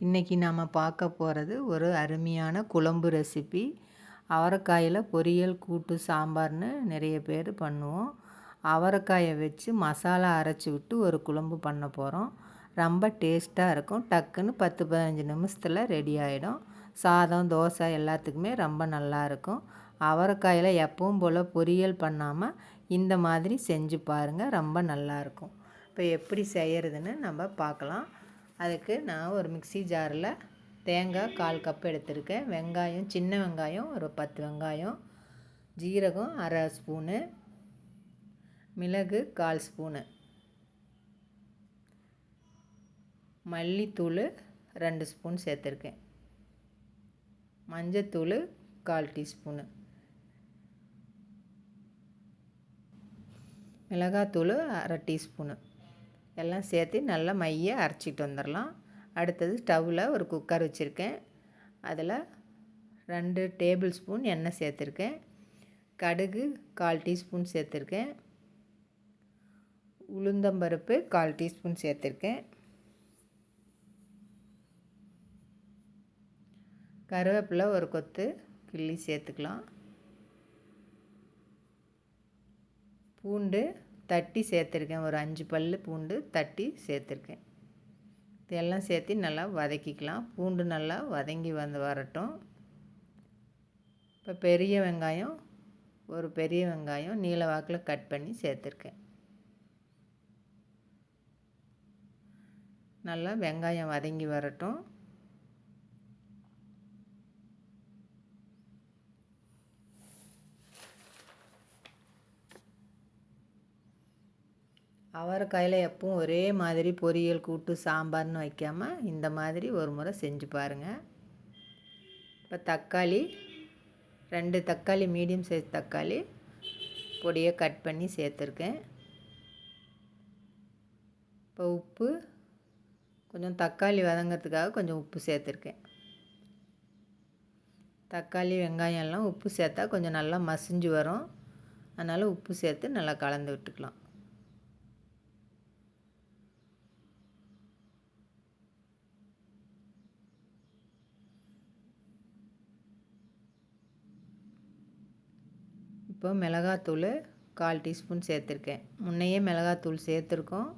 இன்றைக்கி நாம் பார்க்க போகிறது ஒரு அருமையான குழம்பு ரெசிபி அவரைக்காயில் பொரியல் கூட்டு சாம்பார்னு நிறைய பேர் பண்ணுவோம். அவரைக்காயை வச்சு மசாலா அரைச்சி விட்டு ஒரு குழம்பு பண்ண போகிறோம் ரொம்ப டேஸ்ட்டாக இருக்கும். டக்குன்னு பத்து பதினஞ்சு நிமிஷத்தில் ரெடி ஆகிடும் சாதம் தோசை எல்லாத்துக்குமே ரொம்ப நல்லாயிருக்கும் அவரைக்காயில் எப்பவும் போல் பொரியல் பண்ணாமல் இந்த மாதிரி செஞ்சு பாருங்கள் ரொம்ப நல்லாயிருக்கும் இப்போ எப்படி செய்கிறதுன்னு நம்ம பார்க்கலாம். அதுக்கு நான் ஒரு மிக்சி ஜாரில் தேங்காய் கால் கப் எடுத்திருக்கேன். வெங்காயம் சின்ன வெங்காயம் ஒரு பத்து வெங்காயம் ஜீரகம் அரை ஸ்பூனு மிளகு கால் ஸ்பூனு மல்லித்தூள் ரெண்டு ஸ்பூன் சேர்த்துருக்கேன். மஞ்சத்தூள் கால் டீஸ்பூனு மிளகாத்தூள் அரை டீஸ்பூனு. எல்லாம் சேர்த்து நல்லா மைய அரைச்சிட்டு வந்துடலாம். அடுத்தது ஸ்டவ்வில் ஒரு குக்கர் வச்சுருக்கேன். அதில் ரெண்டு டேபிள் ஸ்பூன் எண்ணெய் சேர்த்துருக்கேன். கடுகு கால் டீஸ்பூன் சேர்த்துருக்கேன். உளுந்தம்பருப்பு கால் டீஸ்பூன் சேர்த்துருக்கேன். கருவேப்பிலை ஒரு கொத்து கிள்ளி சேர்த்துக்கலாம். பூண்டு தட்டி சேர்த்துருக்கேன். ஒரு அஞ்சு பல் பூண்டு தட்டி சேர்த்துருக்கேன். இதெல்லாம் சேர்த்து நல்லா வதக்கிக்கலாம். பூண்டு நல்லா வதங்கி வந்து வரட்டும். இப்போ பெரிய வெங்காயம் ஒரு பெரிய வெங்காயம் நீல வாக்கில் கட் பண்ணி சேர்த்துருக்கேன். நல்லா வெங்காயம் வதங்கி வரட்டும். அவரைக்காயில் எப்பவும் ஒரே மாதிரி பொரியல் கூட்டு சாம்பார்னு வைக்காமல் இந்த மாதிரி ஒரு முறை செஞ்சு பாருங்கள் இப்போ தக்காளி ரெண்டு தக்காளி மீடியம் சைஸ் தக்காளி பொடியை கட் பண்ணி சேர்த்துருக்கேன். இப்போ உப்பு கொஞ்சம் தக்காளி வதங்கிறதுக்காக கொஞ்சம் உப்பு சேர்த்துருக்கேன். தக்காளி வெங்காயம் எல்லாம் உப்பு சேர்த்தா கொஞ்சம் நல்லா மசிஞ்சு வரும். அதனால் உப்பு சேர்த்து நல்லா கலந்து விட்டுக்கலாம். இப்போ மிளகாத்தூள் கால் டீஸ்பூன் சேர்த்துருக்கேன். முன்னையே மிளகாத்தூள் சேர்த்துருக்கோம்.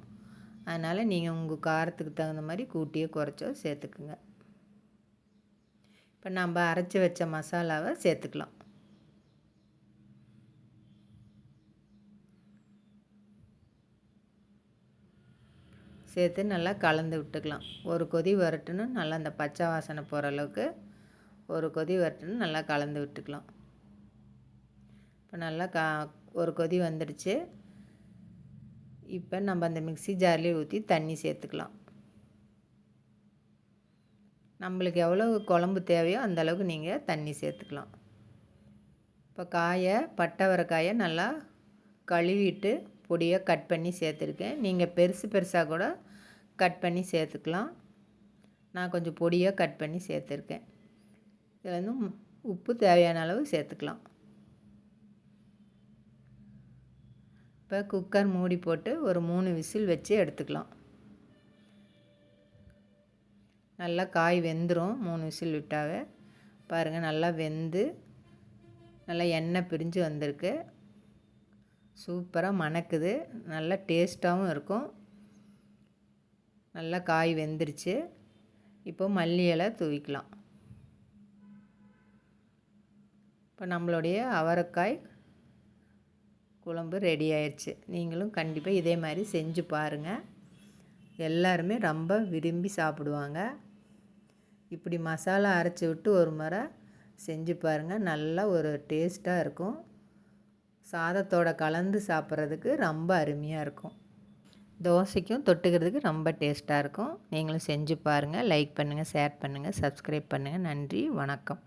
அதனால் நீங்கள் உங்கள் காரத்துக்கு தகுந்த மாதிரி கூட்டியோ குறைச்சோ சேர்த்துக்குங்க. இப்போ நம்ம அரைச்சி வச்ச மசாலாவை சேர்த்துக்கலாம். சேர்த்து நல்லா கலந்து விட்டுக்கலாம். ஒரு கொதி வரட்டுன்னு நல்லா அந்த பச்சை வாசனை போகிற அளவுக்கு ஒரு கொதி வரட்டுன்னு நல்லா கலந்து விட்டுக்கலாம். இப்போ நல்லா கா ஒரு கொதி வந்துடுச்சு. இப்போ நம்ம அந்த மிக்சி ஜார்லேயே ஊற்றி தண்ணி சேர்த்துக்கலாம். நம்மளுக்கு எவ்வளோ குழம்பு தேவையோ அந்த அளவுக்கு நீங்கள் தண்ணி சேர்த்துக்கலாம். இப்போ காயை பட்டவரக்காயை நல்லா கழுவிட்டு பொடியாக கட் பண்ணி சேர்த்துருக்கேன். நீங்கள் பெருசு பெருசாக கூட கட் பண்ணி சேர்த்துக்கலாம். நான் கொஞ்சம் பொடியாக கட் பண்ணி சேர்த்துருக்கேன். இதில் வந்து உப்பு தேவையான அளவு சேர்த்துக்கலாம். இப்போ குக்கர் மூடி போட்டு ஒரு மூணு விசில் வச்சு எடுத்துக்கலாம். நல்லா காய் வெந்துடும் மூணு விசில் விட்டாவே. பாருங்கள் நல்லா வெந்து நல்லா எண்ணெய் பிரிஞ்சு வந்திருக்கு. சூப்பராக மணக்குது. நல்லா டேஸ்ட்டாகவும் இருக்கும். நல்லா காய் வெந்துருச்சு. இப்போ மல்லி இலை தூவிக்கலாம். இப்போ நம்மளுடைய அவரைக்காய் குழம்பு ரெடி ஆயிடுச்சு நீங்களும் கண்டிப்பாக இதே மாதிரி செஞ்சு பாருங்கள் எல்லாருமே ரொம்ப விரும்பி சாப்பிடுவாங்க. இப்படி மசாலா அரைச்சி விட்டு ஒரு முறை செஞ்சு பாருங்கள் நல்லா ஒரு டேஸ்ட்டாக இருக்கும். சாதத்தோட கலந்து சாப்பிட்றதுக்கு ரொம்ப அருமையாக இருக்கும். தோசைக்கும் தொட்டுக்கிறதுக்கு ரொம்ப டேஸ்ட்டாக இருக்கும். நீங்களும் செஞ்சு பாருங்கள் லைக் பண்ணுங்கள் ஷேர் பண்ணுங்கள் சப்ஸ்கிரைப் பண்ணுங்கள் நன்றி வணக்கம்.